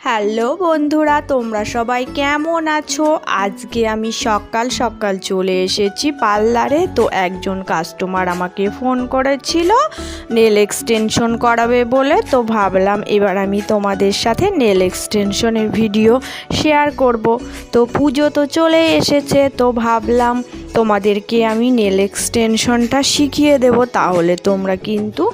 Hello বন্ধুরা, তোমরা সবাই কেমন আছো? আজকে আমি সকাল সকাল চলে এসেছি পার্লারে। তো একজন কাস্টমার আমাকে ফোন করেছিল নেল এক্সটেনশন করাবে বলে। তো ভাবলাম এবার আমি তোমাদের সাথে নেল এক্সটেনশনের ভিডিও শেয়ার করব। তো পুজো তো চলে এসেছে, তো ভাবলাম তোমাদেরকে আমি নেল এক্সটেনশনটা শিখিয়ে দেব, তাহলে তোমরা কিন্তু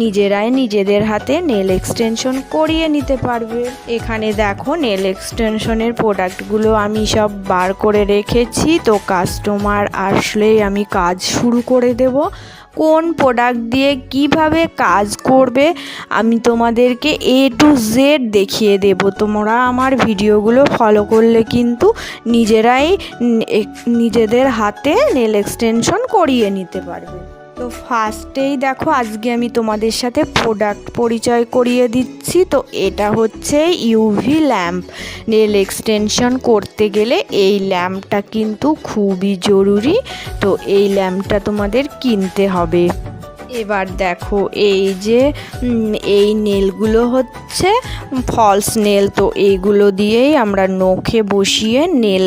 নিজেরাই নিজেদের হাতে নেল এক্সটেনশন করিয়ে নিতে পারবে। এখানে দেখো নেল এক্সটেনশনের প্রোডাক্টগুলো আমি সব বার করে রেখেছি, তো কাস্টমার আসলেই আমি কাজ শুরু করে দেব। কোন প্রোডাক্ট দিয়ে কীভাবে কাজ করবে, আমি তোমাদেরকে এ টু জেড দেখিয়ে দেব। তোমরা আমার ভিডিওগুলো ফলো করলে কিন্তু নিজেরাই, নিজেদের হাতে নেল এক্সটেনশন করিয়ে নিতে পারবে। তো ফার্স্টেই দেখো, আজকে আমি তোমাদের সাথে প্রোডাক্ট পরিচয় করিয়ে দিচ্ছি। তো এটা হচ্ছে ইউভি ল্যাম্প নেল এক্সটেনশন করতে গেলে এই ল্যাম্পটা কিন্তু খুবই জরুরি। তো এই ল্যাম্পটা তোমাদের কিনতে হবে। এবার দেখো এই যে এই নেলগুলো হচ্ছে ফলস নেল তো এইগুলো দিয়েই আমরা নখে বসিয়ে নেল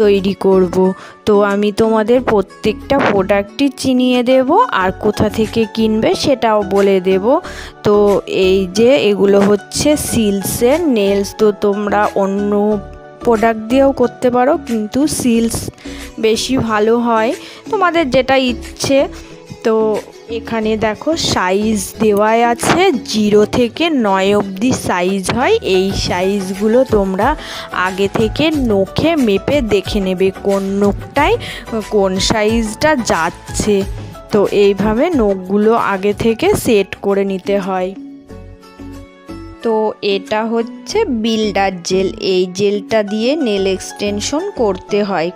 তৈরি করব। তো আমি তোমাদের প্রত্যেকটা প্রোডাক্টই চিনিয়ে দেব আর কোথা থেকে কিনবে সেটাও বলে দেব। তো এই যে এগুলো হচ্ছে সিলসের নেলস তো তোমরা অন্য প্রোডাক্ট দিয়েও করতে পারো, কিন্তু সিলস বেশি ভালো হয়। তোমাদের যেটা ইচ্ছে, তো এখানে দেখো সাইজ দেওয়াই আছে জিরো থেকে নয় অবধি সাইজ হয়। এই সাইজগুলো তোমরা আগে থেকে নখে মেপে দেখে নেবে কোন নখটায় কোন সাইজটা যাচ্ছে। তো এইভাবে নখগুলো আগে থেকে সেট করে নিতে হয়। তো এটা হচ্ছে বিল্ডার জেল এই জেলটা দিয়ে নেল এক্সটেনশন করতে হয়।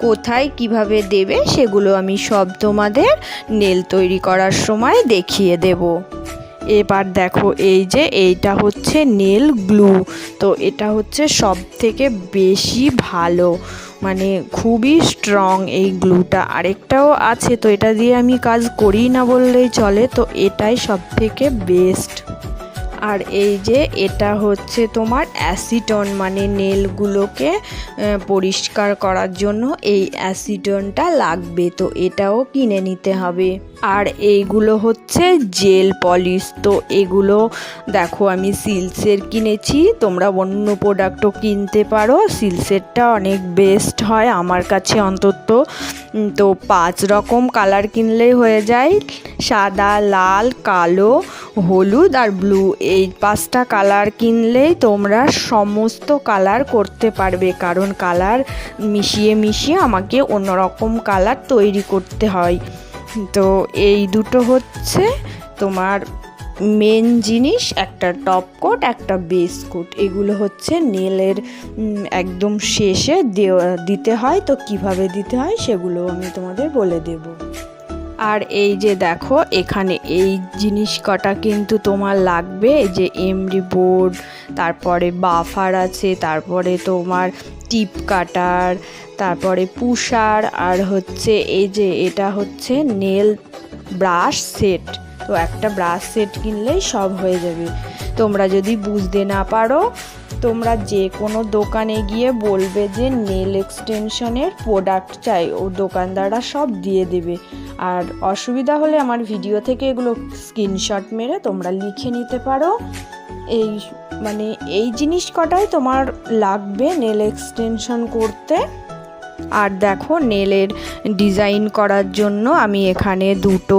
কোথায় কীভাবে দেবে সেগুলো আমি সব তোমাদের নেল তৈরি করার সময় দেখিয়ে দেব। এবার দেখো এই যে এইটা হচ্ছে নেল গ্লু। তো এটা হচ্ছে সব থেকে বেশি ভালো মানে খুবই স্ট্রং এই গ্লুটা। আরেকটাও আছে, তো এটা দিয়ে আমি কাজ করি না বললেই চলে। তো এটাই সব থেকে বেস্ট আর এই যে এটা হচ্ছে তোমার অ্যাসিটন মানে নেলগুলোকে পরিষ্কার করার জন্য এই অ্যাসিটনটা লাগবে। তো এটাও কিনে নিতে হবে। আর এইগুলো হচ্ছে জেল পলিশ। তো এগুলো দেখো আমি সিলসের কিনেছি। তোমরা অন্য প্রোডাক্টও কিনতে পারো। সিলসেরটা অনেক বেস্ট হয় আমার কাছে অন্তত। তো পাঁচ রকম কালার কিনলেই হয়ে যায়। সাদা, লাল, কালো হলুদ আর ব্লু এই পাঁচটা কালার কিনলেই তোমরা সমস্ত কালার করতে পারবে, কারণ কালার মিশিয়ে মিশিয়ে আমাকে অন্যরকম কালার তৈরি করতে হয়। তো এই দুটো হচ্ছে তোমার মেন জিনিস, একটা টপ কোট একটা বেস কোট এগুলো হচ্ছে নেলের একদম শেষে দিতে হয়। তো কীভাবে দিতে হয় সেগুলো আমি তোমাদের বলে দেবো। আর এই যে দেখো, এখানে এই জিনিস কটা কিন্তু তোমার লাগবে যে এমডি বোর্ড তারপরে বাফার আছে, তারপরে তোমার টিপ কাটার তারপরে পুষার আর হচ্ছে এই যে এটা হচ্ছে নেল ব্রাশ সেট তো একটা ব্রাশ সেট কিনলেই সব হয়ে যাবে। তোমরা যদি বুঝতে না পারো, তোমরা যে কোনো দোকানে গিয়ে বলবে যে নেল এক্সটেনশনের প্রোডাক্ট চাই, ও দোকানদাররা সব দিয়ে দেবে। আর অসুবিধা হলে আমার ভিডিও থেকে এগুলো স্ক্রিনশট মেরে তোমরা লিখে নিতে পারো। এই মানে এই জিনিস কটাই তোমার লাগবে নেল এক্সটেনশন করতে। আর দেখো, নেলের ডিজাইন করার জন্য আমি এখানে দুটো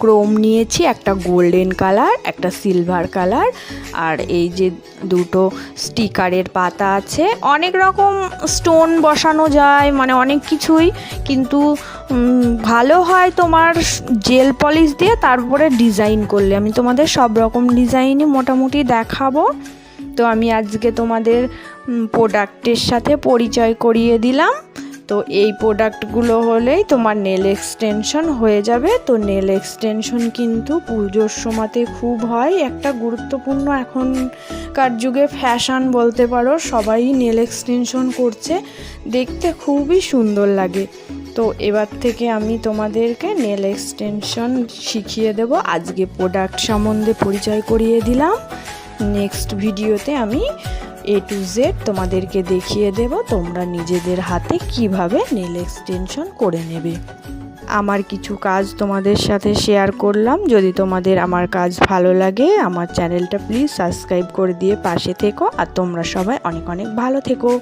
ক্রোম নিয়েছি, একটা গোল্ডেন কালার একটা সিলভার কালার আর এই যে দুটো স্টিকারের পাতা আছে। অনেক রকম স্টোন বসানো যায় মানে অনেক কিছুই, কিন্তু ভালো হয় তোমার জেল পলিশ দিয়ে, তারপরে ডিজাইন করলে। আমি তোমাদের সব রকম ডিজাইনই মোটামুটি দেখাবো। তো আমি আজকে তোমাদের প্রোডাক্টের সাথে পরিচয় করিয়ে দিলাম। তো এই প্রোডাক্টগুলো হলেই তোমার নেল এক্সটেনশন হয়ে যাবে। তো নেল এক্সটেনশন কিন্তু পুজোর সময়তে খুব হয়। একটা গুরুত্বপূর্ণ এখনকার যুগে ফ্যাশন বলতে পারো, সবাই নেল এক্সটেনশন করছে। দেখতে খুবই সুন্দর লাগে। তো এবার থেকে আমি তোমাদেরকে নেল এক্সটেনশন শিখিয়ে দেব। আজকে প্রোডাক্ট সম্বন্ধে পরিচয় করিয়ে দিলাম। নেক্সট ভিডিওতে আমি এ টু জেড তোমাদেরকে দেখিয়ে দেব তোমরা নিজেদের হাতে কীভাবে নেল এক্সটেনশন করে নেবে। আমার কিছু কাজ তোমাদের সাথে শেয়ার করলাম। যদি তোমাদের আমার কাজ ভালো লাগে, আমার চ্যানেলটা প্লিজ সাবস্ক্রাইব করে দিয়ে পাশে থেকো। আর তোমরা সবাই অনেক অনেক ভালো থেকো।